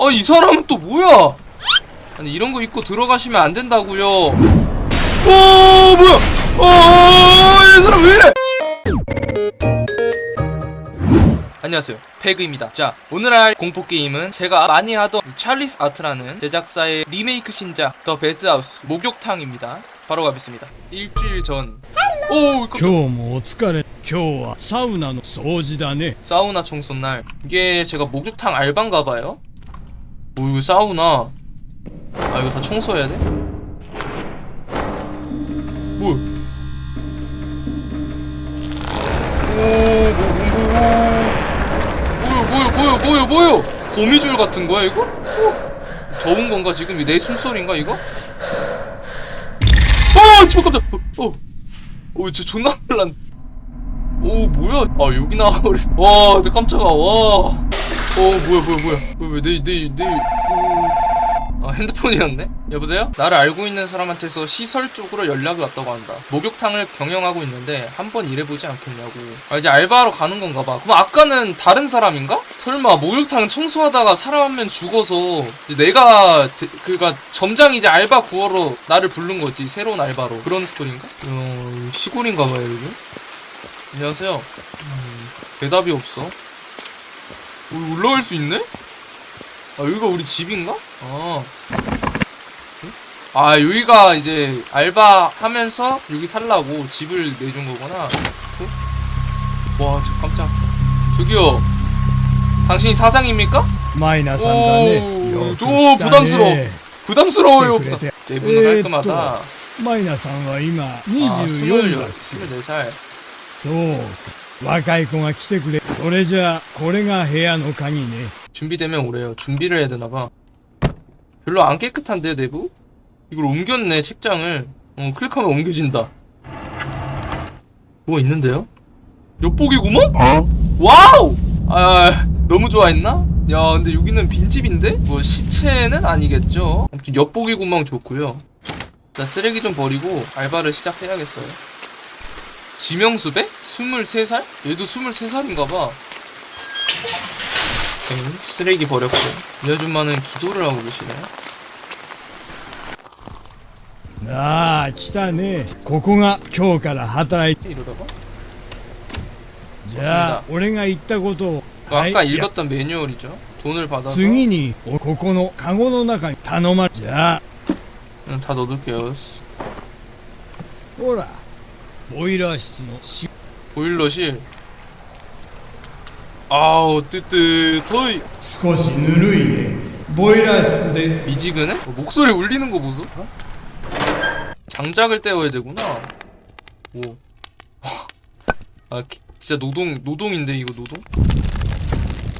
아 이 사람은 또 뭐야? 아니 이런 거 입고 들어가시면 안 된다고요. 오 뭐야? 어이 사람 왜 이래? 안녕하세요 배그입니다 자 오늘 할 공포 게임은 제가 많이 하던 이 찰리스 아트라는 제작사의 리메이크 신작 더 배드하우스 목욕탕입니다 바로 가겠습니다 일주일 전 오, 깜짝 今日もお疲れ今日はサウナの掃除だね 사우나 청소 날 이게 제가 목욕탕 알바인가 봐요 오 이거 사우나? 아 이거 다 청소해야 돼? 뭐야 오 뭐, 뭐, 거미줄 같은 거야 이거? 어? 더운 건가 지금? 내 숨소리인가 이거? 어 잠깐 깜짝 어, 어, 저 존나 놀란 오 뭐야? 아 여기 나와 와나 깜짝아. 와 어 뭐야 뭐야 뭐야. 왜내내내 아 핸드폰이었네? 여보세요? 나를 알고 있는 사람한테서 시설 쪽으로 연락이 왔다고 한다. 목욕탕을 경영하고 있는데 한번 일해보지 않겠냐고. 아 이제 알바하러 가는 건가 봐. 그럼 아까는 다른 사람인가? 설마 목욕탕 청소하다가 사람 한 명 죽어서 내가 대- 그니까 점장 이제 알바 구하러 나를 부른 거지 새로운 알바로. 그런 스토리인가? 어 시골인가 봐요 여기 안녕하세요. 음, 대답이 없어. 어, 올라갈 수 있네? 아, 여기가 우리 집인가? 아. 응? 아, 여기가 이제 알바 하면서 여기 살라고 집을 내준 거구나. 어? 와, 저 깜짝. 저기요. 당신이 사장입니까? マイナさんだねおーよくおー来たね 부담스러워. 부담스러워요. 来てくれて 내분은 깔끔하다. マイナさんは今あ、 24だ 24살. そうか 若い子が来てくれそれじゃあこれが部屋の鍵ね 준비되면 오래요. 준비를 해야 되나봐. 별로 안 깨끗한데 내부? 이걸 옮겼네 책장을. 어 클릭하면 옮겨진다. 뭐가 있는데요? 엿보기구먼? 와우! 아 너무 좋아했나? 야 근데 여기는 빈집인데? 뭐 시체는 아니겠죠? 아무튼 엿보기 구멍 좋고요. 나 쓰레기 좀 버리고 알바를 시작해야겠어요. 지명수배? 23살? 얘도 23살인가봐. 네, 쓰레기 버렸고 이 아줌마는 기도를 하고 계시네 ああ来たねここが今日から働いて 이러다가 じゃあ俺が言ったことを 그 아까 いや 읽었던 매뉴얼이죠 돈을 받아서 次におここのカゴの中に頼まれじゃあ 응, 다 넣어둘게요 ほら ボイラー室のし 보일러실 아우 뜨뜻허이 少しぬるいねボイラー室で 미지근해? 어, 목소리 울리는 거 보소 장작을 떼어야 되구나 오 아, 기- 진짜 노동, 노동인데 이거 노동?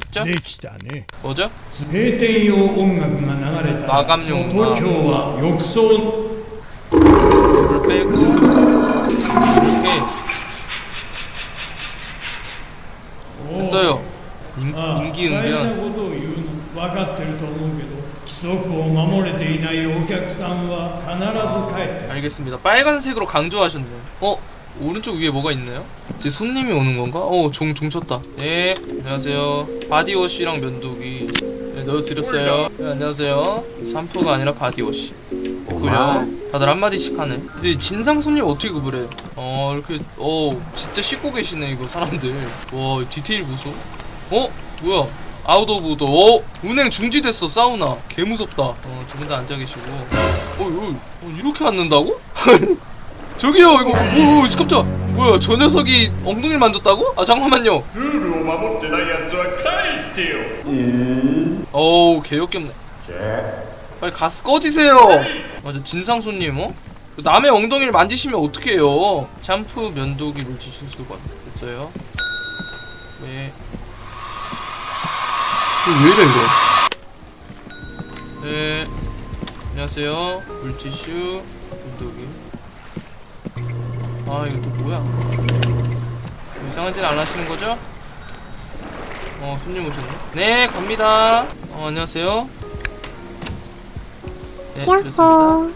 진짜? できたね 맞아? 閉店用音楽が流れたら 마감용 その今日は浴槽 불 빼고 規則を守れていないお客さんは必ず帰って 알겠습니다 빨간색으로 강조하셨네 어? 오른쪽 위에 뭐가 있나요? 이제 손님이 오는 건가? 어, 종, 종 쳤다. 네, 안녕하세요. 바디워시랑 면도기. 네, 넣어드렸어요. 네, 안녕하세요. 샴푸가 아니라 바디워시. 있고요. 다들 한마디씩 하네. 근데 진상 손님 어떻게 구분해? 어, 이렇게, 어, 진짜 씻고 계시네, 이거 사람들. 와, 디테일 보소. 어? 뭐야? 아웃 오브 도 운행 중지됐어 사우나. 개 무섭다. 어, 두 분 다 앉아 계시고. 어이 어, 이렇게 앉는다고? 저기요 이거 오, 오 깜짝 뭐야 저 녀석이 엉덩이를 만졌다고? 아 잠깐만요. 어우 개역겹네. 빨리 가스 꺼지세요. 맞아 진상 손님 어? 남의 엉덩이를 만지시면 어떡해요? 샴푸 면도기를 지실 수도 있어요? 네. 이거 왜 이래 이거 네 안녕하세요 물티슈 면도기 아 이거 또 뭐야 이상한 짓 안 하시는 거죠? 어 손님 오셨네 네 갑니다 어 안녕하세요 네 드렸습니다 어,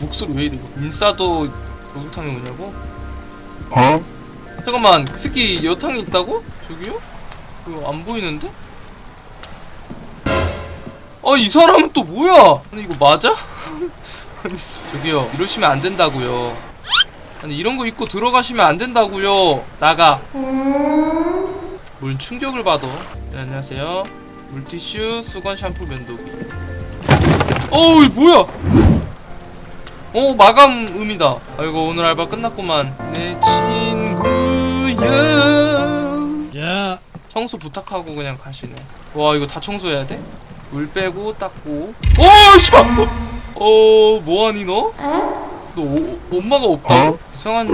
목소리 왜 이래 이거 인싸도 목욕탕에 오냐고? 어? 잠깐만 그 새끼 여탕이 있다고? 저기요? 그거 안 보이는데? 아 이 사람은 또 뭐야? 아니 이거 맞아? 아니 저기요 이러시면 안 된다고요. 아니 이런 거 입고 들어가시면 안 된다고요. 나가. 뭘 충격을 받아? 네, 안녕하세요. 물티슈, 수건, 샴푸, 면도기. 어우 뭐야? 어 마감음이다. 아이고 오늘 알바 끝났구만. 내 친구야. 청소 부탁하고 그냥 가시네. 와 이거 다 청소해야 돼? 물 빼고 닦고 오 어, 씨발 어, 어 뭐하니 너? 너 오, 엄마가 없다? 어? 이상한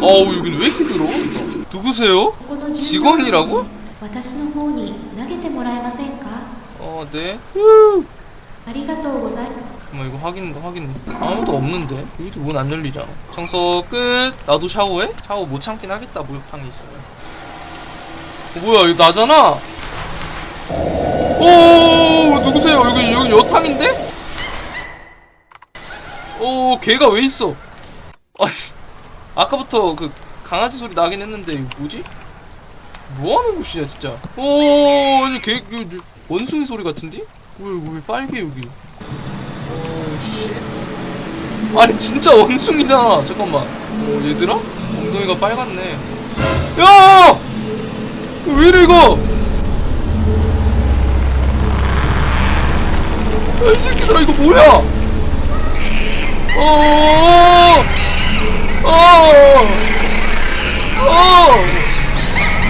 어우 여긴 왜 이렇게 들어? 이거. 누구세요? 직원이라고? 어 네. 뭐 이거 확인인가 확인 아무도 없는데 여기도 문 안 열리잖아 청소 끝 나도 샤워해? 샤워 못 참긴 하겠다 목욕탕에 있으면 어, 뭐야 이거 나잖아 오 누구세요? 여기 여기 여탕인데? 오 걔가 왜 있어? 아니 아까부터 그 강아지 소리 나긴 했는데 뭐지? 뭐 하는 곳이야 진짜? 오 아니 걔 이거 원숭이 소리 같은데? 왜왜 빨개 여기? 오 쉣. 아니 진짜 원숭이잖아. 잠깐만. 어 얘들아? 엉덩이가 빨갛네. 야! 왜 이래 이거? 야, 이 새끼들아 이거 뭐야? 어. 어. 어.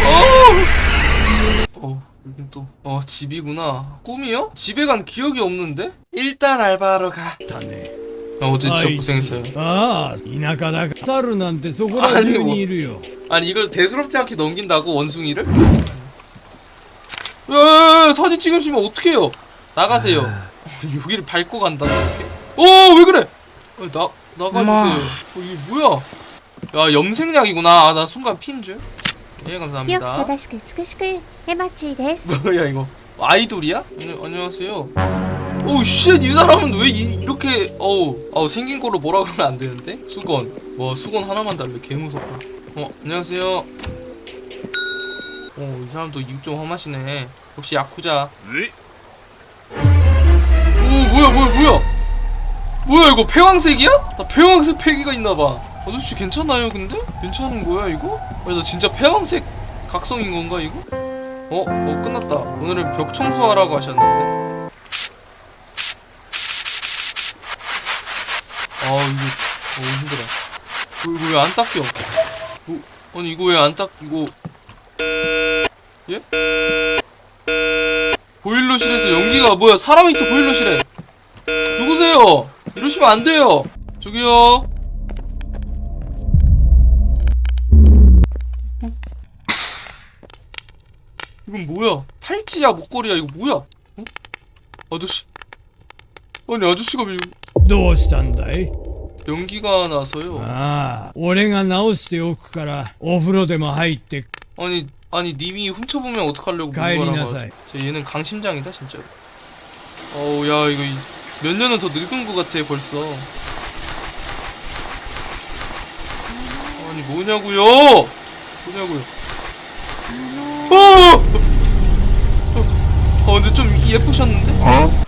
어. 어, 여긴 또, 어, 집이구나. 꿈이요? 집에 간 기억이 없는데? 일단 알바하러 가. だね 아, 어제 진짜 あいつ 고생했어요. ああ田舎だから猿なんてそこら中にいるよ 아니, 이걸 대수롭지 않게 넘긴다고, 원숭이를? 에 사진 찍으시면 어떡해요? 나가세요. 어, 여기를 밟고 간다, 이렇게. 어, 왜 그래? 어, 나, 나가주세요. 어, 이게 뭐야? 야, 염색약이구나. 아, 나 순간 핀 줄. 예, 清く 감사합니다. 正しく美しくエマチーです。 뭐야 이거 아이돌이야? 안녕, 안녕하세요 오우 쉣이 사람은 왜 이, 이렇게 어우 어우 생긴 거로 뭐라 그러면 안 되는데? 수건 와 수건 하나만 달래 개 무섭다 어 안녕하세요 어이 사람도 입 좀 험하시네 역시 야쿠자 え 오 뭐야 뭐야 뭐야 뭐야 이거 폐왕색이야? 나 폐왕색 폐기가 있나봐 아저씨 괜찮아요 근데? 괜찮은 거야 이거? 아니 나 진짜 폐왕색 각성인 건가 이거? 어? 어 끝났다 오늘은 벽 청소하라고 하셨는데 아 이거 어 힘들어 어, 이거 왜 안 닦여 어, 아니 이거 왜 안 닦.. 이거 예? 보일러실에서 연기가 뭐야 사람이 있어 보일러실에 누구세요? 이러시면 안 돼요. 저기요. 어? 이건 뭐야? 팔찌야 목걸이야 이거 뭐야? 어? 아저씨. 아니 아저씨가 왜 이거- どうしたんだい 연기가 나서요. ああ俺が直しておくからお風呂でも入って 아니 아니 님이 훔쳐보면 어떡하려고 가을이 물어봐라 나사이. 저 얘는 강심장이다 진짜로. 어우 야 이거 이- 몇 년은 더 늙은 것 같아 벌써. 아니 뭐냐고요? 뭐냐고요? 어! 어 근데 좀 예쁘셨는데?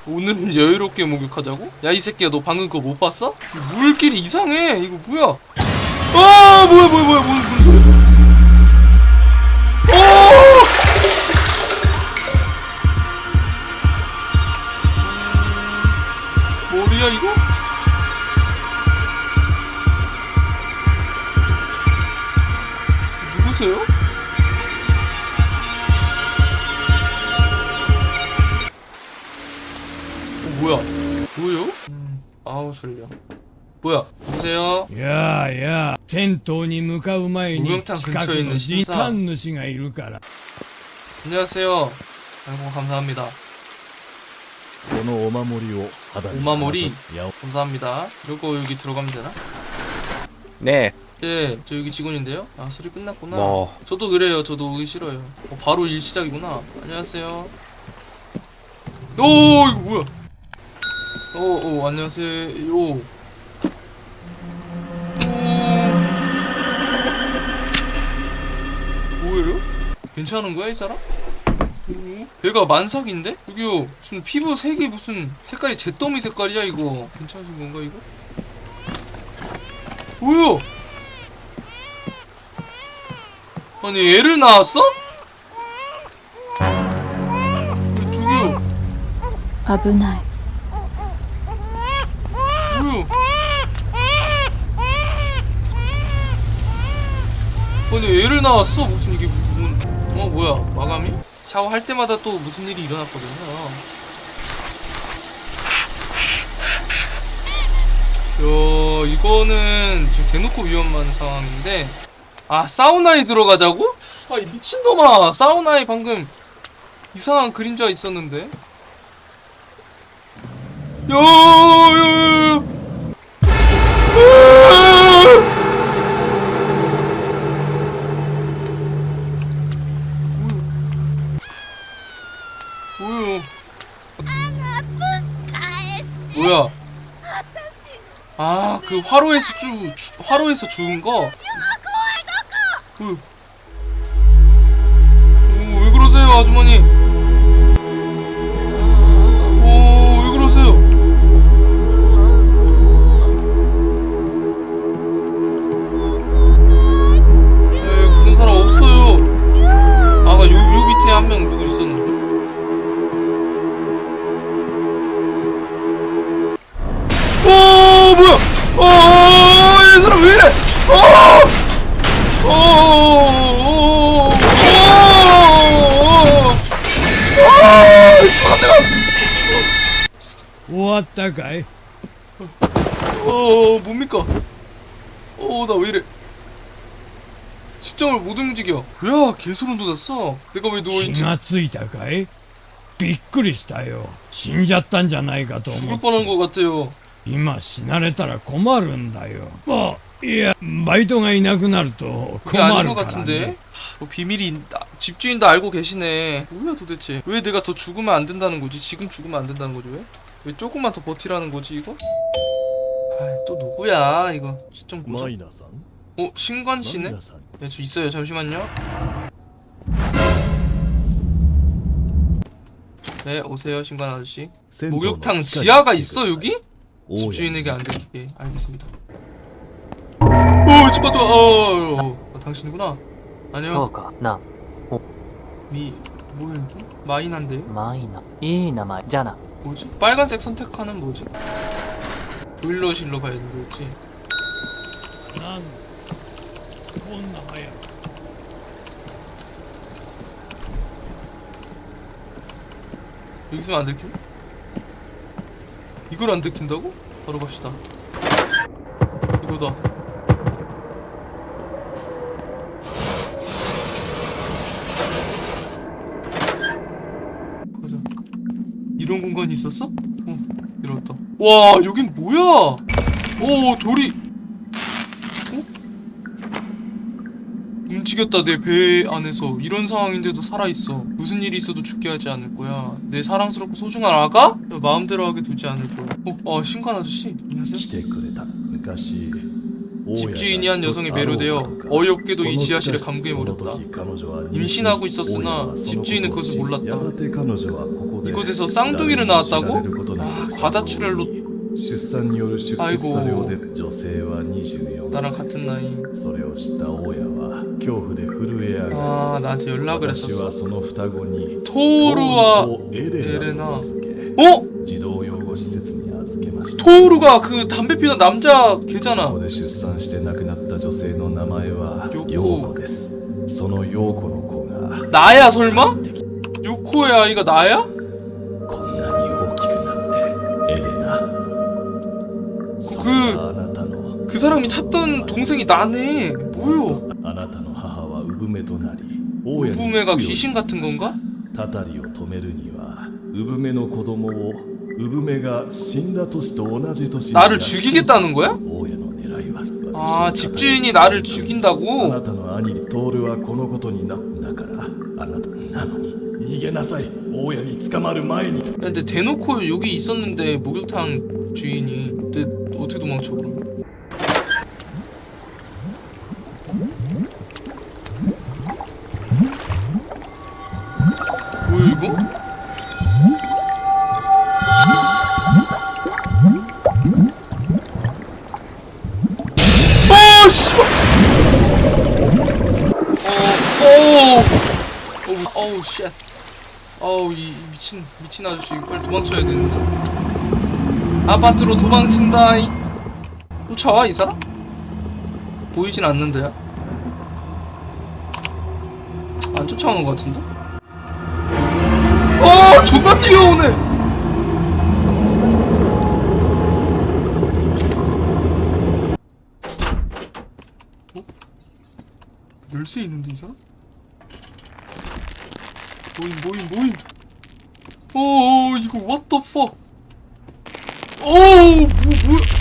오늘은 여유롭게 목욕하자고? 야 이 새끼야 너 방금 그거 못 봤어? 이 물길이 이상해 이거 뭐야? 아 뭐야 뭐야 뭐야 뭔, 뭔 소리야? 湯に向かう前に 목욕탕 近 근처에 く 있는 の 신사. 時間主がいるから 안녕하세요. 아이고 감사합니다. このお守りを肌にお守りやお 감사합니다. 이거 여기 들어가면 되나? 네, 예, 저 여기 직원인데요. 아, 소리 끝났구나. 뭐 저도 그래요. 저도 오기 싫어요. 어, 바로 일 시작이구나. 안녕하세요. 오, 이거 뭐야? 오, 오, 안녕하세요. 괜찮은 거야 이 사람? 음. 얘가 만삭인데? 여기요 무슨 피부 색이 무슨 색깔이 잿더미 색깔이야 이거 괜찮은 건가 이거? 뭐야? 아니 애를 낳았어? 저기요 아브나 뭐야? 아니 애를 낳았어 무슨 이게 뭐- 어 뭐야 마감이? 샤워할 때마다 또 무슨 일이 일어났거든요. 야 이거는 지금 대놓고 위험한 상황인데 아 사우나에 들어가자고? 아이 미친놈아 사우나에 방금 이상한 그림자 있었는데 야야야 그 화로에서 주, 주 화로에서 죽은 거. 그. 오, 왜 그러세요, 아주머니? 개소름 돋았어. 내가 왜 누워 気 있지? がついたかいびっくりしたよ死んじゃったんじゃないかと思 죽을 って 뻔한 것 같아요. 今死なれたら困るんだよあいやバイトがいなくなると 그게 困 아닌 る 것 から 같은데. ね 하, 뭐 비밀이 있다. 집주인도 알고 계시네. 뭐야 도대체? 왜 내가 더 죽으면 안 된다는 거지? 지금 죽으면 안 된다는 거지 왜? 왜 조금만 더 버티라는 거지 이거? 아, 또 누구야 이거? 시점 マ 보자. イナさん 어 신관 マイ 씨네? ナさん 네, 저 있어요. 잠시만요. 네 오세요 신관 아저씨 목욕탕 지하가 있어 여기? 집주인에게 안 들키게 알겠습니다 오 집어도 어, 어, 어 당신이구나 안녕 미.. 뭐야 이거? 마이나인데요? 마이나 이나마 자나 뭐지? 빨간색 선택하는 뭐지? 의료실로 가야 되는 거지? 난 혼나야 여기 있으면 안 들킴? 이걸 안 들킨다고? 바로 갑시다. 이거다. 가자. 이런 공간이 있었어? 어, 이렇다. 와, 여긴 뭐야? 오, 돌이. 어? 죽였다 내 배 안에서 이런 상황인데도 살아있어 무슨 일이 있어도 죽게 하지 않을 거야 내 사랑스럽고 소중한 아가? 마음대로 하게 두지 않을 거야 어? 어 신관 아저씨 안녕하세요 집주인이 한 여성이 매료되어 어이없게도 이 지하실에 감금해 버렸다. 임신하고 있었으나 집주인은 그것을 몰랐다. 이곳에서 쌍둥이를 낳았다고? 아, 과다출혈로 出産による出血多 아이고 量で女性は24 나랑 같은 나이 それを知った大家は恐怖で震え上がり 아 나한테 연락을 私 했었어 はその双子に 토르와 トールをエレナと名付け 어? 児童養護施設に預けました 토르가 그 담배 피던 남자 걔잖아 ここで出産して亡くなった女性の名前はヨコ陽子ですその陽子の子が 나야 설마? 요코의 아이가 나야? それがあなたの 그 사람이 찾던 동생이 나네 뭐요? あなたの母は産めとなり大家に 부메가 服を 귀신 같은 건가? たたりを止めるには産めの子供を産めが死んだ年と同じ年に 나를 죽이겠다는 거야? 大家の狙いは 아 私の 집주인이 나를 あ 죽인다고? なたの兄トールはこのことになったからあなたなのに逃げなさい 大家に捕まる前に 야, 근데 대놓고 여기 있었는데 목욕탕 주인이 근데 어떻게 도망쳐 그러면? 뭐야 이거? 어 씨발 어어 어우 쉣 어우 이, 이 미친 미친 아저씨 빨리 도망쳐야 되는데 아파트로 도망친다 이 쫓아와 이 사람? 보이진 않는데요? 안 쫓아오는 것 같은데? 어 존나 뛰어오네 어? 열쇠 있는데 이 사람? 모임 모임 모임. 오 이거 what the fuck? 오 뭐, 뭐야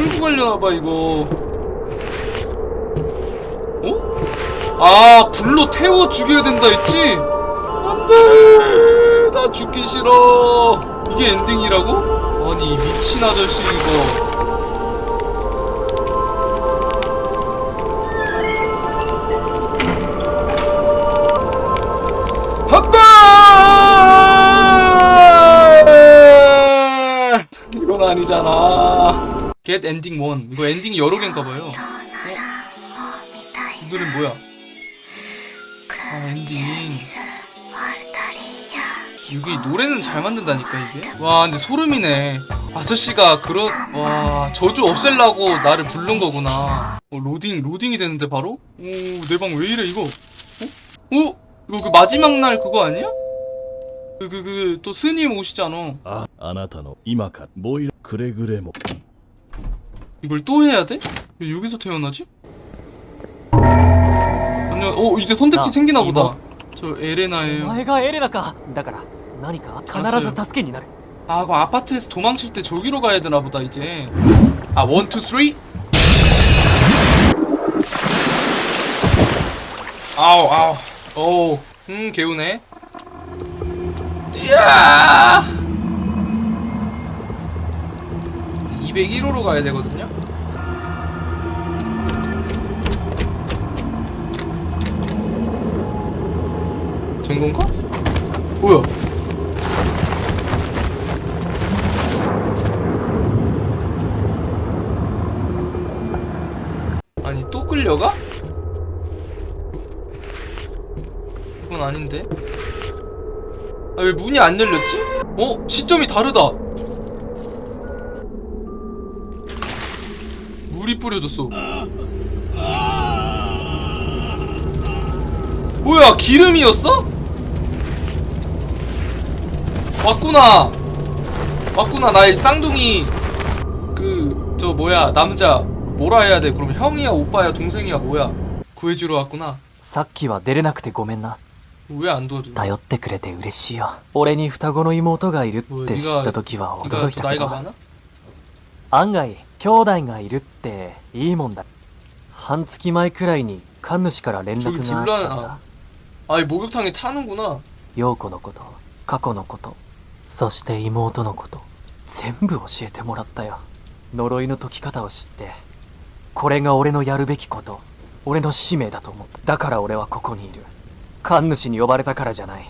끌고 가려나 봐, 이거. 어? 아, 불로 태워 죽여야 된다 했지? 안 돼! 나 죽기 싫어. 이게 엔딩이라고? 아니, 이 미친 아저씨, 이거. 아니잖아. Get Ending 1 이거 엔딩이 여러 개인가 봐요 어? 이 노래 뭐야 아 엔딩. 이게 노래는 잘 만든다니까 이게 와 근데 소름이네 아저씨가 그런 와 저주 없앨라고 나를 부른 거구나 어, 로딩 로딩이 되는데 바로 오내 방 왜 이래 이거 어? 오 이거 그 마지막 날 그거 아니야? 그 그 그 또 스님 오시잖아. 아, 아나타노 이마카 모이 그레그레모. 뭐. 이걸 또 해야 돼? 왜 여기서 태어나지? 안녕. 어 이제 선택지 나, 생기나 보다. 이거? 저 お 에레나예요. 前がエレナかだから何か必ず助けになる 아, 그 아파트에서 도망칠 때 저기로 가야 되나 보다 이제. 아, 원, 투, 쓰리. 아우, 아우. 오, 음, 개우네. 뛰야! 201호로 가야 되거든요. 된 건가? 뭐야? 아니 또 끌려가? 그건 아닌데 아 왜 문이 안 열렸지? 어? 시점이 다르다 물이 뿌려졌어 뭐야 기름이었어? 왔구나 왔구나 나의 쌍둥이 그 저 뭐야 남자 뭐라 해야 돼 그럼 형이야 오빠야 동생이야 뭐야 구해주러 왔구나 さっきは出れなくてごめんな 왜 안 도와줘 頼ってくれて嬉しいよ俺に双子の妹がいるって知った時は 네가 驚い 더 たけ 나이가 ど 많아? 案外 兄弟がいるっていいもんだ半月前くらいに神主から連絡 저기 があったん 불난 だ 아 아이 목욕탕에 타는구나 陽子のこと過去のことそして妹のこと全部教えてもらったよ呪いの解き方を知ってこれが俺のやるべきこと俺の使命だと思っただから俺はここにいる神主に呼ばれたからじゃない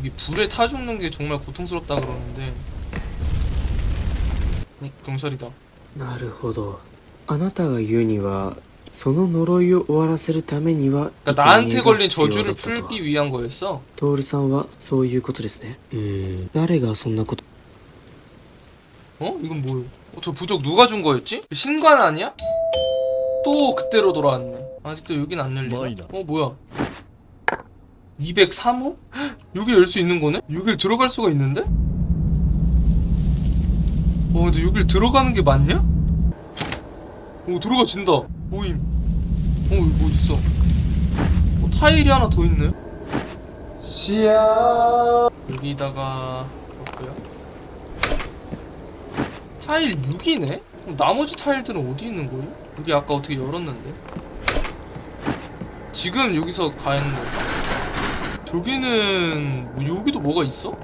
이게 불에 타 죽는 게 정말 고통스럽다 그러는데 어, 경찰이다 なるほどあなたが言うにはその呪いを終わらせるためには 그러니까 나한테 生贄が 걸린 必要だ 저주를 ったとは 풀기 위한 거였어 トールさんはそういうことですねうーん誰がそんなこと 어? 이건 뭐요? 어, 저 부적 누가 준 거였지? 신관 아니야? 또 그때로 돌아왔네 아직도 여긴 안 열리나? 마이너. 어 뭐야 203호? 여기 열 수 있는 거네? 여길 들어갈 수가 있는데? 어 근데 여길 들어가는 게 맞냐? 오 들어가진다 모임 어 여기 뭐 있어 어, 타일이 하나 더 있네 여기다가 볼까요? 타일 6이네? 그럼 나머지 타일들은 어디 있는 거예요? 여기 아까 어떻게 열었는데? 지금 여기서 가는 건가? 저기는 뭐 여기도 뭐가 있어?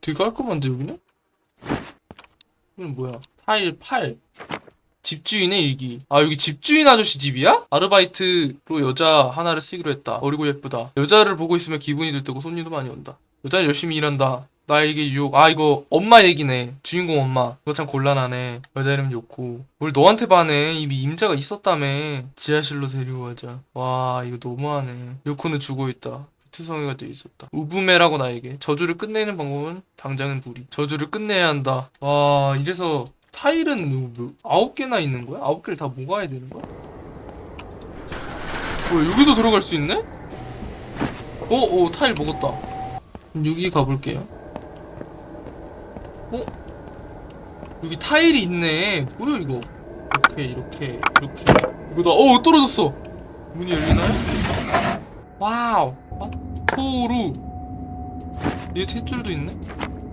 되게 깔끔한데 여기는? 여기는 뭐야? 타일 8 집주인의 일기. 아 여기 집주인 아저씨 집이야? 아르바이트로 여자 하나를 쓰기로 했다. 어리고 예쁘다. 여자를 보고 있으면 기분이 들뜨고 손님도 많이 온다. 여자는 열심히 일한다. 나에게 유혹. 아 이거 엄마 얘기네. 주인공 엄마. 이거 참 곤란하네. 여자 이름 좋고 뭘 너한테 반해. 이미 임자가 있었다며. 지하실로 데리고 가자. 와 이거 너무하네. 요코는 죽어 있다 투성이가 돼 있었다 우부메라고 나에게 저주를 끝내는 방법은 당장은 무리 저주를 끝내야 한다 와 이래서 타일은 뭐, 아홉 개나 있는 거야? 아홉 개를 다 모아야 되는 거야? 뭐야 여기도 들어갈 수 있네? 어? 어 타일 먹었다 여기 가볼게요 어? 여기 타일이 있네 뭐야 이거 이렇게 이렇게 이렇게 이거다 어 떨어졌어 문이 열리나요? 와우 아, 토루. 얘 탯줄도 있네.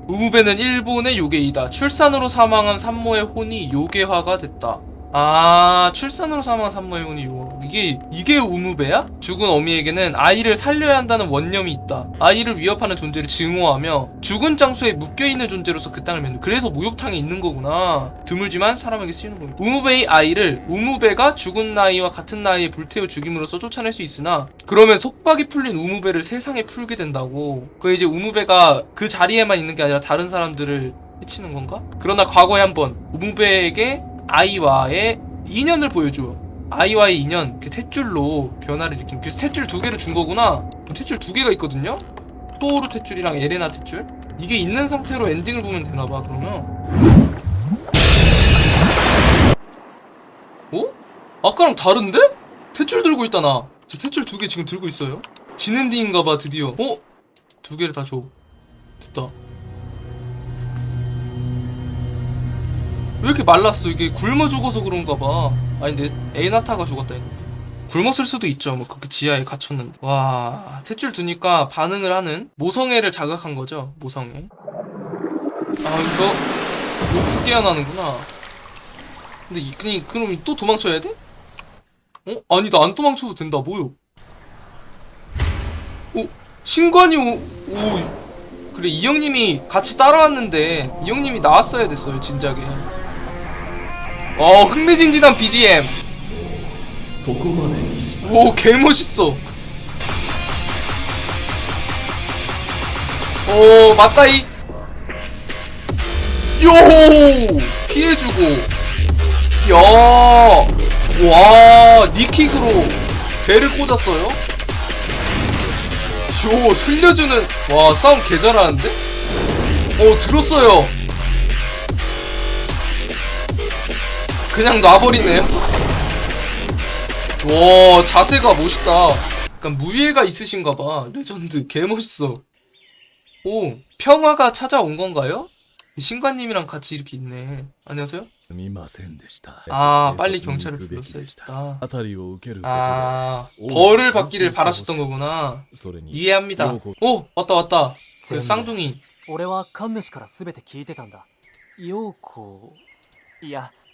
우무베는 일본의 요괴이다. 출산으로 사망한 산모의 혼이 요괴화가 됐다. 아 출산으로 사망한 산모의 혼이 요 이게 이게 우무베야? 죽은 어미에게는 아이를 살려야 한다는 원념이 있다 아이를 위협하는 존재를 증오하며 죽은 장소에 묶여 있는 존재로서 그 땅을 맺는 그래서 목욕탕에 있는 거구나 드물지만 사람에게 쓰이는 겁니다 우무베의 아이를 우무베가 죽은 나이와 같은 나이에 불태워 죽임으로써 쫓아낼 수 있으나 그러면 속박이 풀린 우무베를 세상에 풀게 된다고 그 이제 우무베가 그 자리에만 있는 게 아니라 다른 사람들을 해치는 건가? 그러나 과거에 한번 우무베에게 아이와의 인연을 보여줘. 아이와의 인연, 그 탯줄로 변화를 일으킨. 그래서 탯줄 두 개를 준 거구나. 탯줄 두 개가 있거든요. 토오루 탯줄이랑 에레나 탯줄. 이게 있는 상태로 엔딩을 보면 되나 봐. 그러면. 어? 아까랑 다른데? 탯줄 들고 있다 나. 저 탯줄 두 개 지금 들고 있어요. 진엔딩인가 봐 드디어. 어? 두 개를 다 줘. 됐다. 왜 이렇게 말랐어? 이게 굶어 죽어서 그런가 봐. 아니 근데 에이나타가 죽었다 했는데. 굶었을 수도 있죠. 뭐 그렇게 지하에 갇혔는데. 와, 탯줄 두니까 반응을 하는 모성애를 자극한 거죠. 모성애. 아 여기서 여기서 깨어나는구나. 근데 이, 그니 그럼 또 도망쳐야 돼? 어? 아니 나 안 도망쳐도 된다. 뭐요? 어? 신관이 오, 오 그래 이 형님이 같이 따라왔는데 이 형님이 나왔어야 됐어요 진작에. 어 흥미진진한 BGM 오 개멋있어. 오 맞다 이요 피해주고. 야와 니킥으로 배를 꽂았어요? 요 살려주는. 와 싸움 개잘하는데? 오 들었어요. 그냥 놔버리네요 와 자세가 멋있다 약간 무예가 있으신가봐 레전드 개멋있어 오 평화가 찾아온 건가요? 신관님이랑 같이 이렇게 있네 안녕하세요 すみませんでした。 아 警察 빨리 に行 경찰을 くべき 불렀어야 でした。 했다 当たりを受けることで 아 오, 벌을 오, 받기를 오, 바라셨던 오, 거구나 それに 이해합니다 요거- 오 왔다 왔다 그 全部 쌍둥이 俺は神主から全て聞いてたんだ陽子いや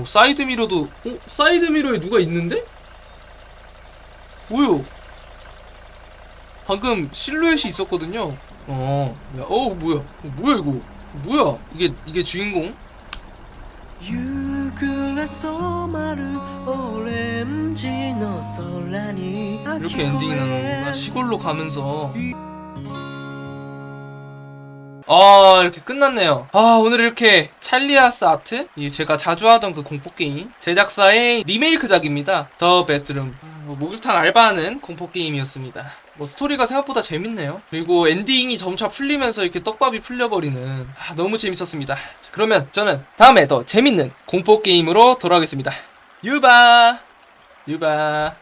오 사이드미러도 어? 사이드미러에 어, 누가 있는데? 뭐요? 방금 실루엣이 있었거든요 어, 야, 어 뭐야 어, 뭐야 이거 뭐야 이게 이게 주인공? 이렇게 엔딩이 나는 건가? 시골로 가면서 아, 이렇게 끝났네요. 아, 오늘 이렇게 찰리아스 아트? 이 제가 자주 하던 그 공포게임. 제작사의 리메이크작입니다. 더 베드룸. 아, 뭐 목욕탕 알바하는 공포게임이었습니다. 뭐 스토리가 생각보다 재밌네요. 그리고 엔딩이 점차 풀리면서 이렇게 떡밥이 풀려버리는. 아, 너무 재밌었습니다. 자, 그러면 저는 다음에 더 재밌는 공포게임으로 돌아오겠습니다. 유바! 유바.